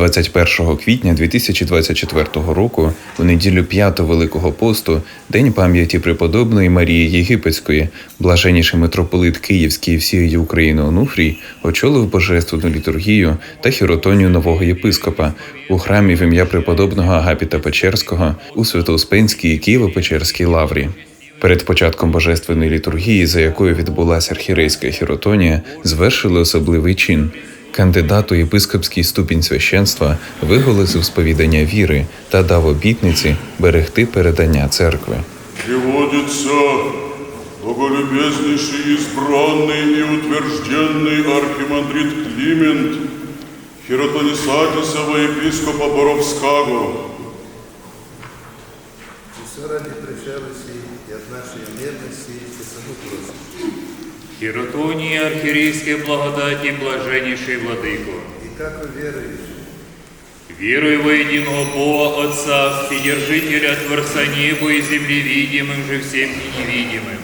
21 квітня 2024 року, у неділю 5 Великого посту, День пам'яті преподобної Марії Єгипетської, блаженніший митрополит Київський всієї України Онуфрій очолив божественну літургію та хіротонію нового єпископа у храмі в ім'я преподобного Агапіта Печерського у Святоуспенській Києво-Печерській лаврі. Перед початком божественної літургії, за якою відбулася архірейська хіротонія, звершили особливий чин. Кандидат у єпископський ступінь священства виголосив сповідання віри та дав обітниці берегти передання церкви. Приводится боголюбезнейший, избранный и утвержденный архимандрит Климент, хиротонисатисова епископа Боровского, все ради от нашей мирности и саму просим. Хіротонії архірейської благодаті, блаженніший владико. И как вы веруешь, Верую во единого Бога Отца, Вседержителя Творца неба и земли, видимым же всем и невидимым,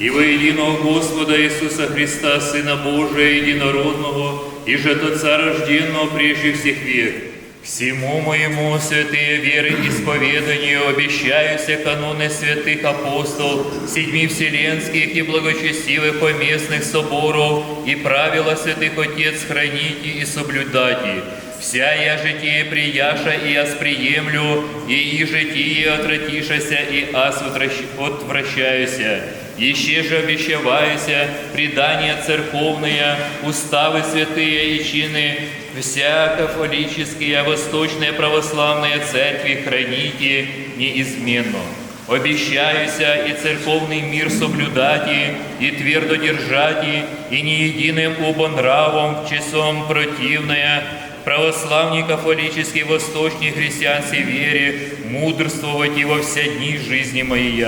и во единого Господа Иисуса Христа, Сына Божия, единородного, и же Отца рожденного прежде всех век, Всему моему святые веры исповеданию обещаюся каноны святых апостол, седьми вселенских и благочестивых поместных соборов и правила святых Отец храните и соблюдайте. Вся я житие прияша и аз приемлю, и и житие отвратишася, и аз отвращ- отвращаюся. Еще же обещаваюся предания церковные, уставы святые и чины, вся кафолические, восточные православные церкви храните неизменно. Обещаюся и церковный мир соблюдати, и твердо держати, и не единым обонравом часом противная, православней кафолической восточной христианской вере, мудрствовать и во все дни жизни моей.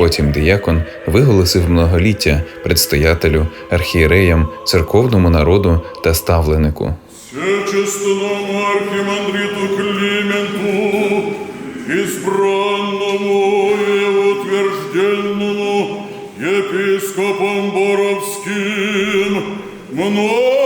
Потім диякон виголосив многоліття предстоятелю, архієреям, церковному народу та ставленику. всечестному архимандриту Клименту, избранному и утвержденному епископом Боровским, многое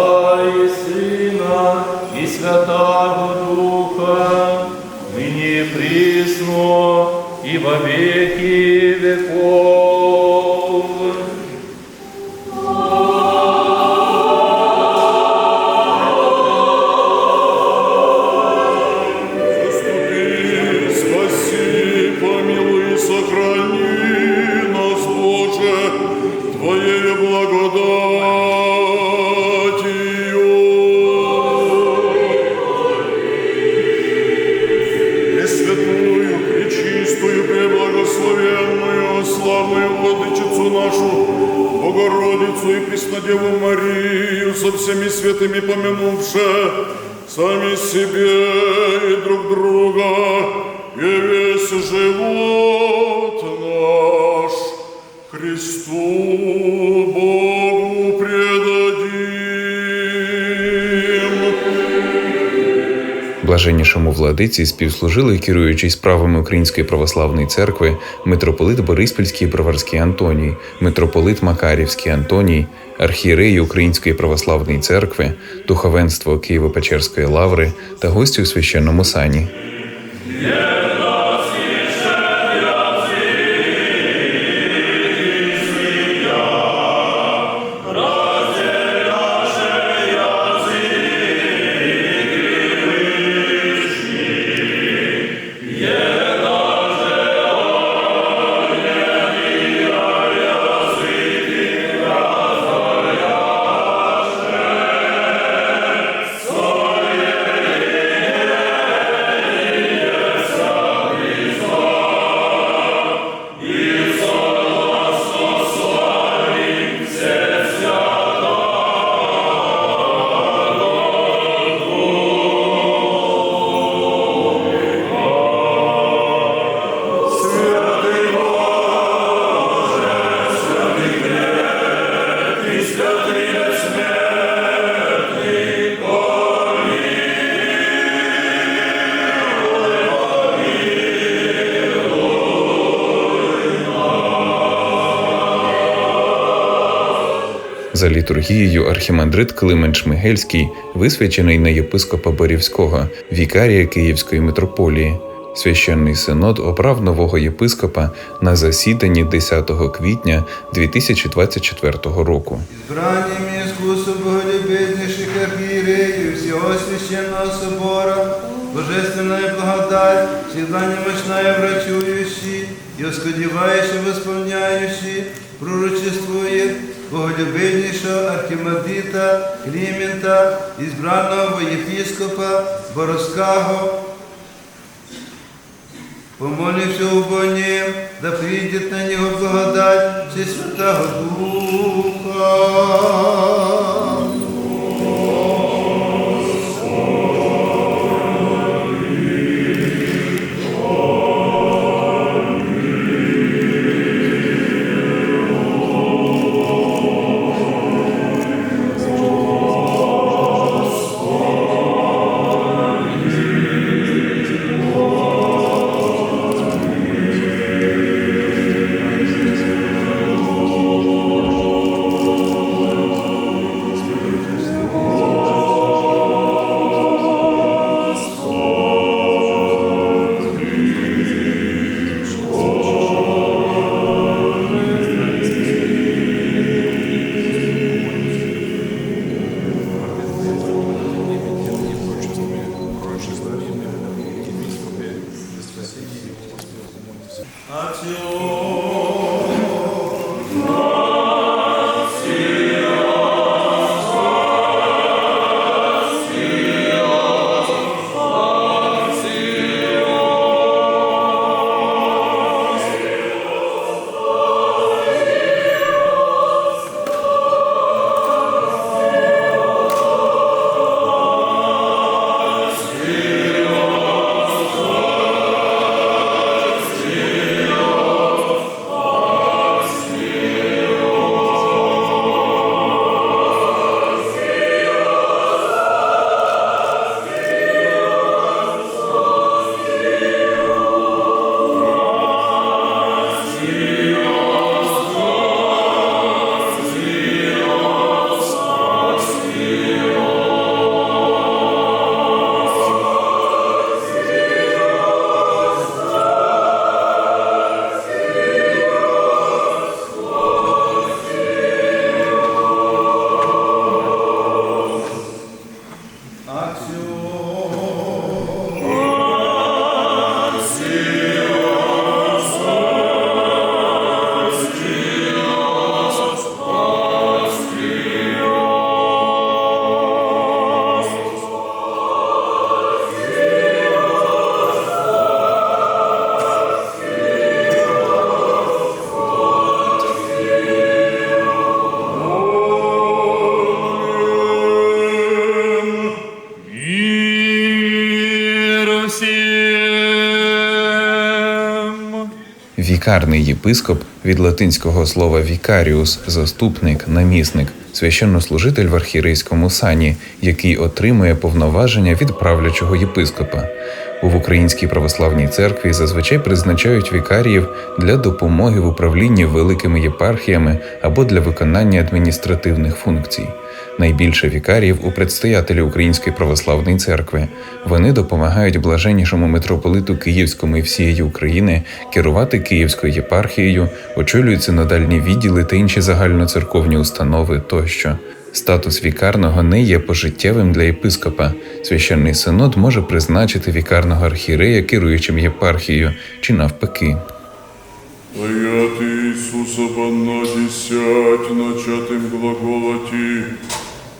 Отца і Сына и Святого Духа, нині прісно, і и всеми святыми помянувши, сами себе и друг друга, и весь живот наш Христу Блаженнішому владиці співслужили керуючий справами Української православної церкви митрополит Бориспільський і Броварський Антоній, митрополит Макарівський Антоній, архієреї Української православної церкви, духовенство Києво-Печерської лаври та гості у священному сані. За літургією архімандрит Климент Шмигельський висвячений на єпископа Борівського, вікарія Київської митрополії. Священний синод обрав нового єпископа на засіданні 10 квітня 2024 року. Избранием искусства боголюбезнейших архиереев всего священного собора, божественная благодать, всегда немощная врачующий и усходевающий восполняющий, пророчествует боголюбезнейшего архимандрита Климента, избранного ізбраного епископа Боровского, Помолився у Боні, да прийдет на нього благодать Всесвятого Духа. Вікарний єпископ від латинського слова вікаріус заступник, намісник, священнослужитель в архірейському сані, який отримує повноваження від правлячого єпископа. В Українській православній церкві зазвичай призначають вікаріїв для допомоги в управлінні великими єпархіями або для виконання адміністративних функцій. Найбільше вікаріїв у предстоятелі Української православної церкви. Вони допомагають блаженнішому митрополиту Київському і всієї України керувати Київською єпархією, очолюють синодальні відділи та інші загальноцерковні установи тощо. Статус вікарного не є пожиттєвим для єпископа. Священний синод може призначити вікарного архієрея керуючим єпархією чи навпаки. Ты Иисуса Бана десять начатым глаголоти,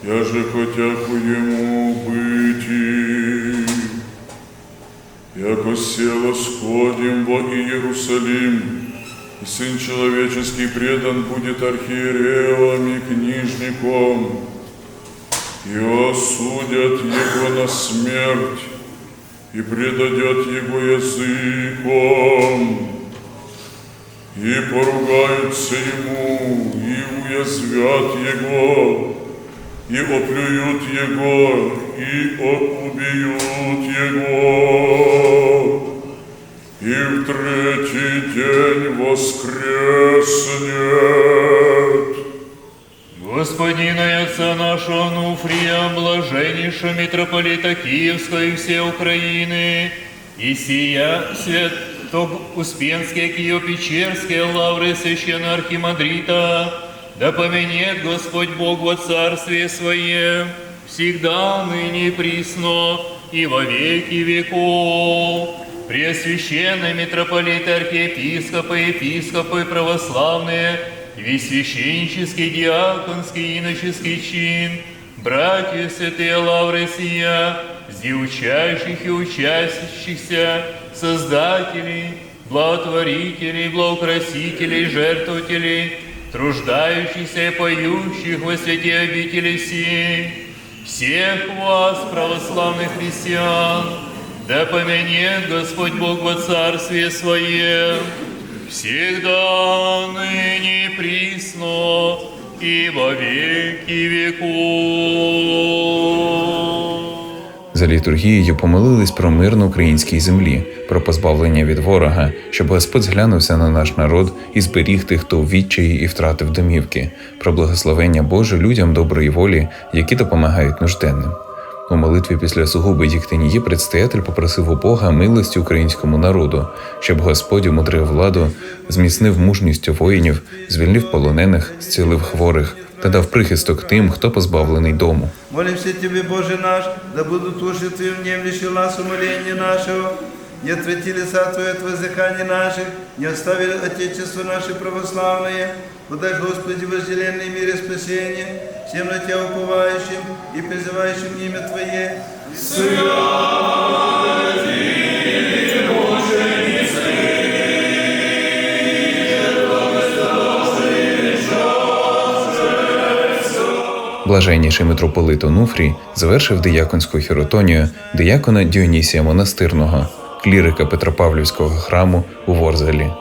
я же хотяку ему быти. Яко села сходим во Иерусалим, и Сын Человеческий предан будет архиереям и книжником, и осудят его на смерть, и предадят его языком, и поругаются ему, и уязвят его, и оплюют его, и убьют его, и в третий день воскреснет. Господина и Отца нашего Нуфрия, блаженнейшего митрополита Киевского и всей Украины, и сия свято-успенские Киево-Печерские лавры священного архимандрита, да поменет Господь Бог во Царствие Своем, всегда, ныне и присно, и во веки веков. Преосвященные митрополиты, архиепископы, епископы православные, весь священнический, диаконский, иноческий чин, братья святые лавры сия, сди учащих и участящихся, создателей, благотворителей, благокрасителей, жертвователей, труждающихся и поющих во святе обители сей, всех вас, православных христиан, да поменет Господь Бог во Царствие Своем, всегда, ныне присно, и во веки веков. За літургією помолились про мир на українській землі, про позбавлення від ворога, щоб Господь зглянувся на наш народ і зберіг тих, хто в відчаї і втратив домівки, про благословення Боже людям доброї волі, які допомагають нужденним. У молитві після сугуби діктинії предстоятель попросив у Бога милості українському народу, щоб Господь умудрив владу, зміцнив мужність воїнів, звільнив полонених, зцілив хворих та дав прихисток тим, хто позбавлений дому. Молимся Тебе, Боже наш, да будут уши Твои внемлющи нас умоления нашего, не отвратили лица Твое от воздыханий наших, не оставили Отечество наше православное, подай, Господи, вожделенный мире спасения, всем на Тебя уповающим и призывающим имя Твое, Блаженніший митрополит Онуфрій завершив дияконську хіротонію диякона Діонісія Монастирного, клірика Петропавлівського храму у Ворзелі.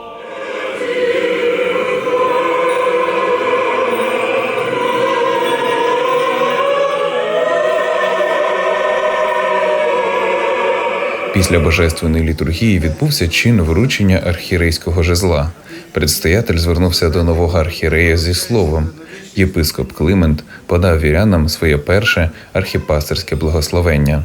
Після божественної літургії відбувся чин вручення архірейського жезла. Предстоятель звернувся до нового архірея зі словом. Єпископ Климент подав вірянам своє перше архіпастерське благословення.